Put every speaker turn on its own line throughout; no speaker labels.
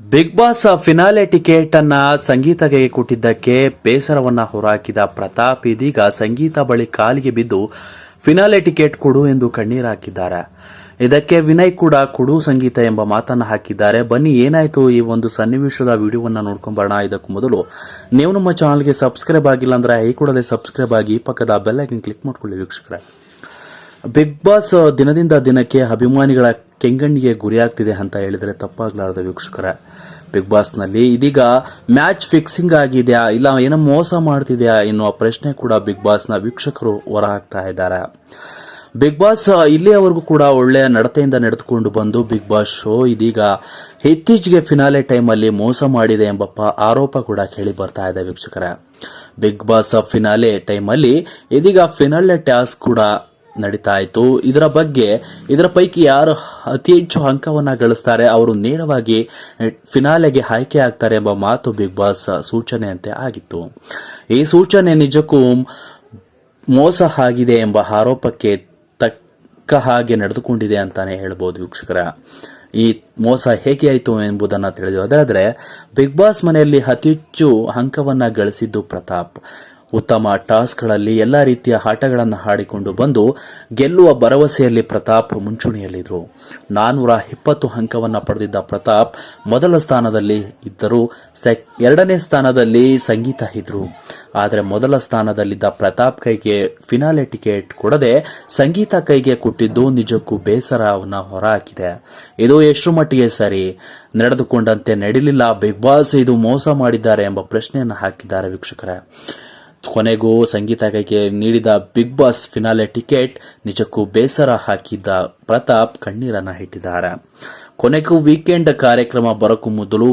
Big boss finale ticket ಅನ್ನ ಸಂಗೀತಗೆ ಕೊಟ್ಟಿದ್ದಕ್ಕೆ ಬೇಸರವನ್ನ ಹೊರಹಾಕಿದ ಪ್ರತಾಪ್ ಇದೀಗ ಸಂಗೀತ ಬಳಿ ಕಾಲಿಗೆ ಬಿದ್ದು ಫಿನಾಲೆ ಟಿಕೆಟ್ ಕೊಡು ಎಂದು ಕಣ್ಣೀರು ಹಾಕಿದ್ದಾರೆ. ಇದಕ್ಕೆ ವಿನಯ್ ಕೂಡ ಕೊಡು ಸಂಗೀತ ಎಂಬ ಮಾತನ್ನ ಹಾಕಿದ್ದಾರೆ. ಬನ್ನಿ, ಏನಾಯ್ತು ಈ ಒಂದು ಸನ್ನಿವೇಶದ ವಿಡಿಯೋವನ್ನ ನೋಡ್ಕೊಂಬರೋಣ. ಇದಕ್ಕೂ ಮೊದಲು ನೀವು ನಮ್ಮ ಚಾನಲ್ಗೆ ಸಬ್ಸ್ಕ್ರೈಬ್ ಆಗಿಲ್ಲ ಅಂದ್ರೆ ಈ ಕೂಡಲೇ ಸಬ್ಸ್ಕ್ರೈಬ್ ಆಗಿ ಪಕ್ಕದ ಬೆಲ್ ಐಕನ್ ಕ್ಲಿಕ್ ಮಾಡ್ಕೊಳ್ಳಿ ವೀಕ್ಷಕರೇ. ಬಿಗ್ ಬಾಸ್ ದಿನದಿಂದ ದಿನಕ್ಕೆ ಅಭಿಮಾನಿಗಳ ಕೆಂಗಣ್ಣಿಗೆ ಗುರಿಯಾಗ್ತಿದೆ ಅಂತ ಹೇಳಿದ್ರೆ ತಪ್ಪಾಗಲಾರದ ವೀಕ್ಷಕರ. ಬಿಗ್ ಬಾಸ್ನಲ್ಲಿ ಇದೀಗ ಮ್ಯಾಚ್ ಫಿಕ್ಸಿಂಗ್ ಆಗಿದೆಯಾ? ಇಲ್ಲ, ಏನೋ ಮೋಸ ಮಾಡ್ತಿದೆಯಾ ಎನ್ನುವ ಪ್ರಶ್ನೆ ಕೂಡ ಬಿಗ್ ಬಾಸ್ನ ವೀಕ್ಷಕರು ಹೊರಹಾಕ್ತಾ ಇದ್ದಾರೆ. ಬಿಗ್ ಬಾಸ್ ಇಲ್ಲಿಯವರೆಗೂ ಕೂಡ ಒಳ್ಳೆಯ ನಡತೆಯಿಂದ ನಡೆದುಕೊಂಡು ಬಂದು ಬಿಗ್ ಬಾಸ್ ಶೋ ಇದೀಗ ಇತ್ತೀಚೆಗೆ ಫಿನಾಲೆ ಟೈಮಲ್ಲಿ ಮೋಸ ಮಾಡಿದೆ ಎಂಬ ಆರೋಪ ಕೂಡ ಕೇಳಿ ಬರ್ತಾ ಇದೆ ವೀಕ್ಷಕರ. ಬಿಗ್ ಬಾಸ್ ಫಿನಾಲೆ ಟೈಮಲ್ಲಿ ಇದೀಗ ಫಿನಾಲೆ ಟಾಸ್ಕ್ ಕೂಡ ನಡೀತಾ ಇತ್ತು ಇದರ ಬಗ್ಗೆ, ಇದರ ಪೈಕಿ ಯಾರು ಅತಿ ಹೆಚ್ಚು ಅಂಕವನ್ನ ಗಳಿಸ್ತಾರೆ, ಅವರು ನೇರವಾಗಿ ಫಿನಾಲೆಗೆ ಆಯ್ಕೆ ಆಗ್ತಾರೆ ಎಂಬ ಮಾತು ಬಿಗ್ ಬಾಸ್ ಸೂಚನೆಯಂತೆ ಆಗಿತ್ತು. ಈ ಸೂಚನೆ ನಿಜಕ್ಕೂ ಮೋಸ ಆಗಿದೆ ಎಂಬ ಆರೋಪಕ್ಕೆ ತಕ್ಕ ಹಾಗೆ ನಡೆದುಕೊಂಡಿದೆ ಅಂತಾನೆ ಹೇಳ್ಬೋದು ವೀಕ್ಷಕರ. ಈ ಮೋಸ ಹೇಗೆ ಆಯಿತು ಎಂಬುದನ್ನು ತಿಳಿದು ಅದಾದರೆ ಬಿಗ್ ಬಾಸ್ ಮನೆಯಲ್ಲಿ ಅತಿ ಹೆಚ್ಚು ಅಂಕವನ್ನು ಗಳಿಸಿದ್ದು ಪ್ರತಾಪ್. ಉತ್ತಮ ಟಾಸ್ಕ್ಗಳಲ್ಲಿ ಎಲ್ಲ ರೀತಿಯ ಆಟಗಳನ್ನು ಹಾಡಿಕೊಂಡು ಬಂದು ಗೆಲ್ಲುವ ಭರವಸೆಯಲ್ಲಿ ಪ್ರತಾಪ್ ಮುಂಚೂಣಿಯಲ್ಲಿದ್ದರು. ನಾನ್ನೂರ ಇಪ್ಪತ್ತು ಅಂಕವನ್ನು ಪಡೆದಿದ್ದ ಪ್ರತಾಪ್ ಮೊದಲ ಸ್ಥಾನದಲ್ಲಿ ಇದ್ದರು ಸೆಕ್ ಎರಡನೇ ಸ್ಥಾನದಲ್ಲಿ ಸಂಗೀತ ಇದ್ದರು. ಆದರೆ ಮೊದಲ ಸ್ಥಾನದಲ್ಲಿದ್ದ ಪ್ರತಾಪ್ ಕೈಗೆ ಫಿನಾಲೆ ಟಿಕೆಟ್ ಕೊಡದೆ ಸಂಗೀತ ಕೈಗೆ ಕೊಟ್ಟಿದ್ದು ನಿಜಕ್ಕೂ ಬೇಸರವನ್ನು ಹೊರಹಾಕಿದೆ. ಇದು ಎಷ್ಟು ಮಟ್ಟಿಗೆ ಸರಿ? ನಡೆದುಕೊಂಡಂತೆ ನಡೀಲಿಲ್ಲ. ಬಿಗ್ ಬಾಸ್ ಇದು ಮೋಸ ಮಾಡಿದ್ದಾರೆ ಎಂಬ ಪ್ರಶ್ನೆಯನ್ನು ಹಾಕಿದ್ದಾರೆ ವೀಕ್ಷಕರೇ. ಕೊನೆಗೂ ಸಂಗೀತ ಕೈಗೆ ನೀಡಿದ ಬಿಗ್ ಬಾಸ್ ಫಿನಾಲೆ ಟಿಕೆಟ್ ನಿಜಕ್ಕೂ ಬೇಸರ ಹಾಕಿದ್ದ ಪ್ರತಾಪ್ ಕಣ್ಣೀರನ್ನ ಇಟ್ಟಿದ್ದಾರೆ ಕೊನೆಗೂ ವೀಕೆಂಡ್ ಕಾರ್ಯಕ್ರಮ ಬರಕು ಮೊದಲು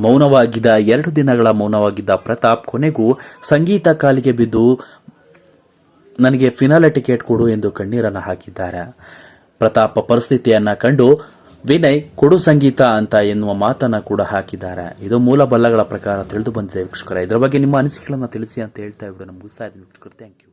ಮೌನವಾಗಿದ್ದ ಎರಡು ದಿನಗಳ ಮೌನವಾಗಿದ್ದ ಪ್ರತಾಪ್ ಕೊನೆಗೂ ಸಂಗೀತ ಕಾಲಿಗೆ ಬಿದ್ದು ನನಗೆ ಫಿನಾಲೆ ಟಿಕೆಟ್ ಕೊಡು ಎಂದು ಕಣ್ಣೀರನ್ನು ಹಾಕಿದ್ದಾರೆ. ಪ್ರತಾಪ ಪರಿಸ್ಥಿತಿಯನ್ನ ಕಂಡು ವಿನಯ್, ಕೊಡು ಸಂಗೀತ ಅಂತ ಎನ್ನುವ ಮಾತನ್ನ ಕೂಡ ಹಾಕಿದ್ದಾರೆ. ಇದು ಮೂಲ ಬಲ್ಲಗಳ ಪ್ರಕಾರ ತಿಳಿದು ಬಂದಿದೆ ವೀಕ್ಷಕರ. ಇದರ ಬಗ್ಗೆ ನಿಮ್ಮ ಅನಿಸಿಕೆಗಳನ್ನು ತಿಳಿಸಿ ಅಂತ ಹೇಳ್ತಾ ಇವರು ಮುಗಿಸ್ತಾ ಇದ್ದೀನಿ ವೀಕ್ಷಕರು. Thank you